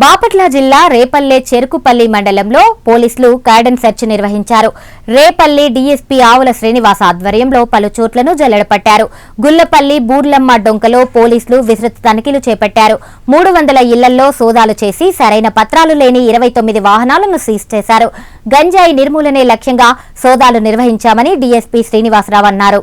బాపట్ల జిల్లా రేపల్లె చెరుకుపల్లి మండలంలో పోలీసులు కార్డన్ సెర్చ్ నిర్వహించారు. రేపల్లి డీఎస్పీ ఆవుల శ్రీనివాస ఆధ్వర్యంలో పలు చోట్లను జల్లెడపట్టారు. గుల్లపల్లి బూర్లమ్మ డొంకలో పోలీసులు విస్తృత తనిఖీలు చేపట్టారు. మూడు వందల ఇళ్ళలో సోదాలు చేసి సరైన పత్రాలు లేని ఇరవై తొమ్మిది వాహనాలను సీజ్ చేశారు. గంజాయి నిర్మూలనే లక్ష్యంగా సోదాలు నిర్వహించామని డీఎస్పీ శ్రీనివాసరావు అన్నారు.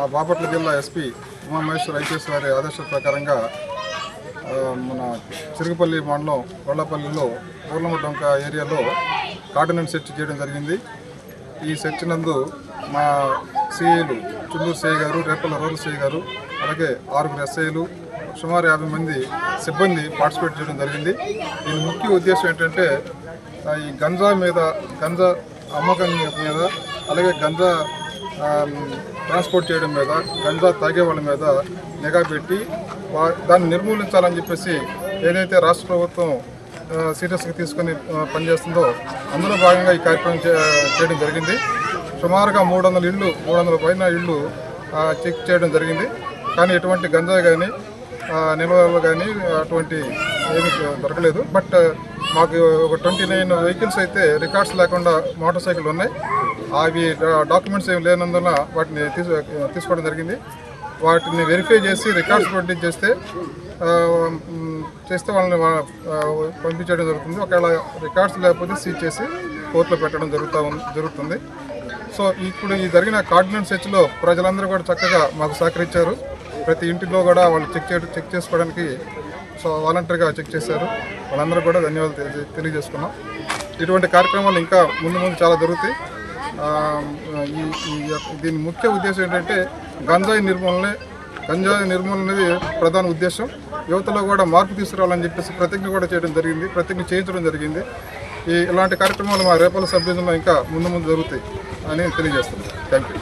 బాపట్ల జిల్లా ఎస్పీ ఉమామహేశ్వర ఐపీఎస్ వారి ఆదేశాల ప్రకారంగా మన చిరుగుపల్లి మండలం గొల్లపల్లిలో పూర్ణమ ఏరియాలో కార్డినెన్స్ సెర్చ్ చేయడం జరిగింది. ఈ సెర్చ్ నందు మా సిఐలు చుండూరు సిఐ గారు రేపల్ల రూరల్ సిఐ గారు అలాగే ఆరుగురు ఎస్ఐలు సుమారు యాభై మంది సిబ్బంది పార్టిసిపేట్ చేయడం జరిగింది. దీని ముఖ్య ఉద్దేశం ఏంటంటే ఈ గంజా మీద గంజా అమ్మకం మీద అలాగే గంజా ట్రాన్స్పోర్ట్ చేయడం మీద గంజా తాగే వాళ్ళ మీద నిఘా పెట్టి వా- దాన్ని నిర్మూలించాలని చెప్పేసి ఏదైతే రాష్ట్ర ప్రభుత్వం సీరియస్గా తీసుకొని పనిచేస్తుందో అందులో భాగంగా ఈ కార్యక్రమం చే- చేయడం జరిగింది. సుమారుగా మూడు వందల ఇళ్ళు మూడు వందల పైన ఇళ్ళు చెక్ చేయడం జరిగింది. కానీ ఎటువంటి గంజా కానీ నిల్వలు కానీ అటువంటి ఏమి దొరకలేదు. బట్ మాకు ఒక ట్వంటీ నైన్ వెహికల్స్ అయితే రికార్డ్స్ లేకుండా మోటార్ సైకిల్ ఉన్నాయి. అవి డాక్యుమెంట్స్ ఏమి లేనందున వాటిని తీసు తీసుకోవడం జరిగింది. వాటిని వెరిఫై చేసి రికార్డ్స్ ప్రొడ్యూస్ చేస్తే చేస్తే వాళ్ళని పంపించడం జరుగుతుంది. ఒకవేళ రికార్డ్స్ లేకపోతే సీజ్ చేసి కోర్టులో పెట్టడం జరుగుతూ ఉం- జరుగుతుంది. సో ఇప్పుడు ఈ జరిగిన కార్డినెన్స్ సెర్చ్లో ప్రజలందరూ కూడా చక్కగా మాకు సహకరించారు. ప్రతి ఇంటిలో కూడా వాళ్ళు చెక్ చేయడం చెక్ చేసుకోవడానికి వాలంటరీగా చెక్ చేశారు. వాళ్ళందరూ కూడా ధన్యవాదాలు తెలియ- తెలియజేసుకున్నాం. ఇటువంటి కార్యక్రమాలు ఇంకా ముందు ముందు చాలా జరుగుతాయి. దీని ముఖ్య ఉద్దేశం ఏంటంటే గంజాయి నిర్మూలనే గంజాయి నిర్మూలన అనేది ప్రధాన ఉద్దేశం. యువతలో కూడా మార్పు తీసుకురావాలని చెప్పేసి ప్రతిజ్ఞ కూడా చేయడం జరిగింది ప్రతిజ్ఞ చేయించడం జరిగింది. ఈ ఇలాంటి కార్యక్రమాలు మా రేపల సభ్యులంలో ఇంకా ముందు ముందు జరుగుతాయి అని తెలియజేస్తున్నాను. Thank you